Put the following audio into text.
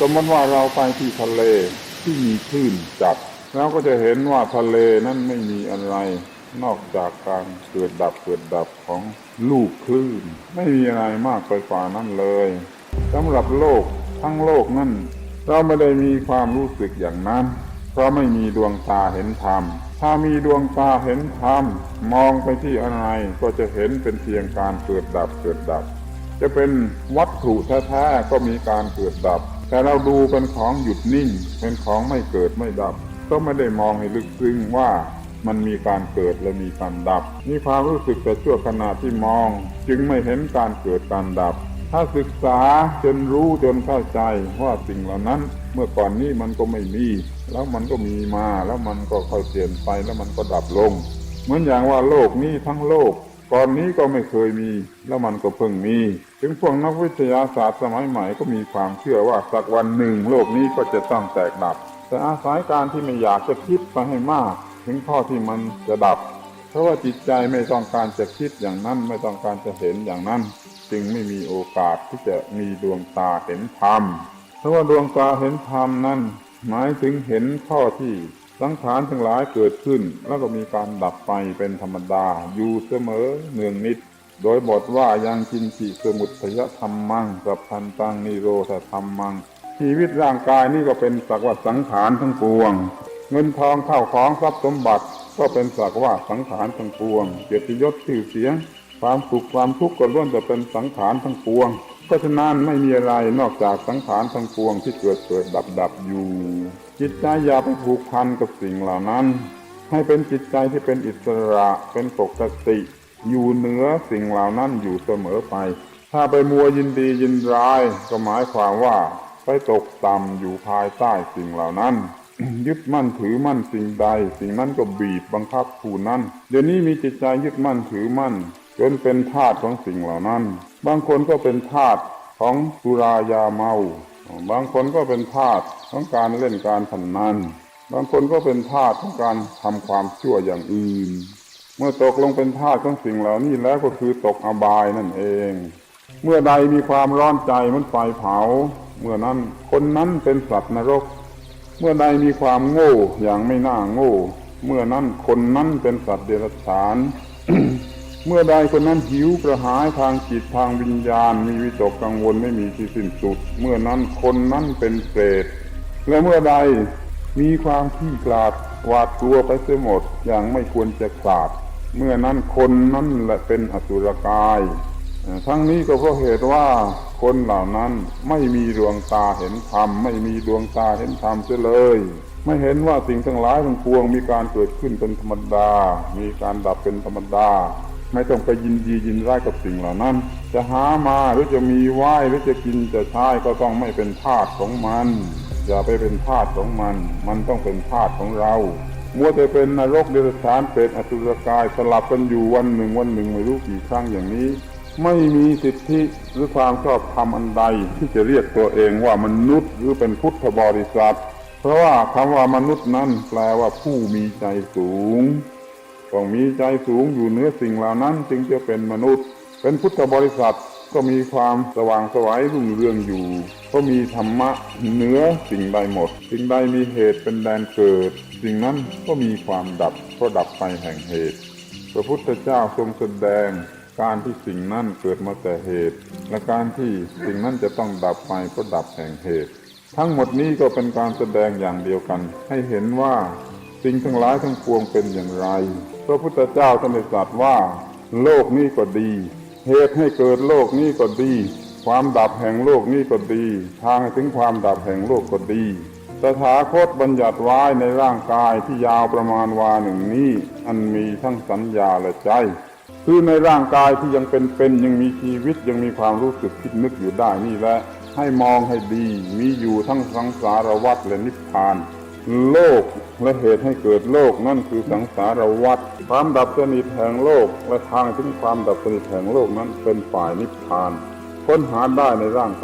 สมมติว่าเราไปที่ทะเลที่มีคลื่นจัดเราก็จะเห็นว่าทะเลนั้นไม่มีอะไร นอกจากการเกิดดับเกิดดับของลูกคลื่น ไม่มีอะไรมากไปกว่านั้นเลยสำหรับโลกทั้งโลกนั้นเราไม่ได้มีความรู้สึกอย่างนั้น เพราะไม่มีดวงตาเห็นธรรม ถ้ามีดวงตาเห็นธรรม มองไปที่อะไรก็จะเห็นเป็นเพียงการเกิดดับเกิดดับ จะเป็นวัตถุแท้ๆก็มีการเกิดดับ แต่เราดูเป็นของหยุดนิ่ง เป็นของไม่เกิดไม่ดับ ก็ไม่ได้มองให้ลึกซึ้งว่ามันมีการเกิดและมีการดับ มีความรู้สึกแต่ชั่วขณะที่มอง จึงไม่เห็นการเกิดการดับ ถ้าศึกษาจนรู้จนเข้าใจว่าสิ่งเหล่านั้น เมื่อก่อนนี้มันก็ไม่มี แล้วมันก็มีมาแล้วมันก็ค่อยเปลี่ยนไปแล้วมันก็ดับลง เหมือนอย่างว่าโลกนี้ทั้งโลก ก่อนนี้ก็ไม่เคยมี แล้วมันก็เพิ่งมี ถึงพวกนักวิทยาศาสตร์สมัยใหม่ก็มีความเชื่อว่าสักวันหนึ่งโลกนี้ก็จะต้องแตกดับ แต่อาศัยการที่ไม่อยากจะคิดไปให้มาก ถึงข้อที่มันจะดับ เพราะว่าจิตใจไม่ต้องการจะคิดอย่างนั้นไม่ต้องการจะเห็นอย่างนั้น จึงไม่มีโอกาสที่จะมีดวงตาเห็นธรรมเพราะว่าดวงตาเห็นธรรมนั้นหมายถึงเห็นข้อที่ สังขารทั้งหลายเกิดขึ้น แล้วก็มีการดับไปเป็นธรรมดา อยู่เสมอเนืองนิด โดยบทว่ายังกินจิสมุทยธรรมมังสัพพันตังนิโรธธรรมัง ชีวิตร่างกายนี่ก็เป็นสักว่าสังขารทั้งปวง เงินทองเข้าของทรัพย์สมบัติก็เป็นสักว่าสังขารทั้งปวง เกียรติยศชื่อเสียง ความสุขความทุกข์ก็ล้วนแต่เป็นสังขารทั้งปวง เพราะฉะนั้นไม่มีอะไรนอกจากสังขารทั้งปวงที่เกิดเกิดดับดับอยู่ จิตใจอย่าไปผูกพันกับสิ่งเหล่านั้น ให้เป็นจิตใจที่เป็นอิสระเป็นปกติ อยู่เหนือสิ่งเหล่านั้นอยู่เสมอไป ถ้าไปมัวยินดียินร้ายก็หมายความว่าไปตกต่ำอยู่ภายใต้สิ่งเหล่านั้นยึดมั่นถือมั่นสิ่งใด สิ่งนั้นก็บีบบังคับผู้นั้น เดี๋ยวนี้มีจิตใจยึดมั่นถือมั่นจนเป็นทาสของสิ่งเหล่านั้น บางคนก็เป็นทาสของสุรายาเมา บางคนก็เป็นทาสของการเล่นการพนนัน บางคนก็เป็นทาสของการทำความชั่วอย่างอื่น เมื่อตกลงเป็นทาสของสิ่งเหล่านี้แล้วก็คือตกอบายนั่นเอง เมื่อใดมีความร้อนใจมันไฟเผา เมื่อนั้นคนนั้นเป็นสัตว์นรก เมื่อใดมีความโง่อย่างไม่น่าโง่ เมื่อนั้นคนนั้นเป็นสัตว์เดรัจฉาน เมื่อใดคนนั้นหิวกระหายทางจิตทางวิญญาณ มีวิตกกังวลไม่มีที่สิ้นสุด เมื่อนั้นคนนั้นเป็นเปรตและเมื่อใดมีความขี้กลาดหวาดกลัวไปเสียหมดอย่างไม่ควรจะกลาด เมื่อนั้นคนนั้นแหละเป็นอสุรกาย ทั้งนี้ก็เพราะเหตุว่าคนเหล่านั้นไม่มีดวงตาเห็นธรรมไม่มีดวงตาเห็นธรรมเสียเลย ไม่เห็นว่าสิ่งทั้งหลายทั้งปวงมีการเกิดขึ้นเป็นธรรมดา มีการดับเป็นธรรมดา ไม่ต้องไปยินดียินร้ายกับสิ่งเหล่านั้น จะหามาหรือจะมีไหวหรือจะกินจะใช้ก็ต้องไม่เป็นทาสของมัน อย่าไปเป็นทาสของมัน มันต้องเป็นทาสของเรามัวแต่เป็นนรกเดรัจฉานเป็นอสุรกายสลับกันอยู่วันหนึ่งวันหนึ่งไม่รู้กี่ครั้งอย่างนี้ ไม่มีสิทธิหรือความชอบธรรมอันใด ที่จะเรียกตัวเองว่ามนุษย์หรือเป็นพุทธบริษัท เพราะว่าคำว่ามนุษย์นั้นแปลว่าผู้มีใจสูง ต้องมีใจสูงอยู่เหนือสิ่งเหล่านั้น จึงจะเป็นมนุษย์ เป็นพุทธบริษัทก็มีความสว่างไสวัยรุ่งเรืองอยู่ ก็มีธรรมะเหนือสิ่งใดหมด สิ่งใดมีเหตุเป็นแดนเกิด สิ่งนั้นก็มีความดับก็ดับไปแห่งเหตุ พระพุทธเจ้าทรงแสดงการที่สิ่งนั้นเกิดมาแต่เหตุ และการที่สิ่งนั้นจะต้องดับไปก็ดับแห่งเหตุ ทั้งหมดนี้ก็เป็นการแสดงอย่างเดียวกัน ให้เห็นว่า สิ่งทั้งหลายทั้งปวงเป็นอย่างไร พระพุทธเจ้าท่านได้ตรัสว่า โลกนี้ก็ดี เหตุให้เกิดโลกนี้ก็ดี ความดับแห่งโลกนี้ก็ดี ทางถึงความดับแห่งโลกก็ดีตถาคตบัญญัติไว้ในร่างกายที่ยาวประมาณวาหนึ่งนี้ อันมีทั้งสัญญาและใจ คือในร่างกายที่ยังเป็นเป็นยังมีชีวิตยังมีความรู้สึกคิดนึกอยู่ได้นี่แหละให้มองให้ดีมีอยู่ทั้งสังสารวัฏและนิพพาน โลกและเหตุให้เกิดโลกนั่นคือสังสารวัฏความดับสนิทแห่งโลกและทางถึงความดับสนิทแห่งโลกนั้นเป็นฝ่ายนิพพาน ค้นหาได้ในร่าง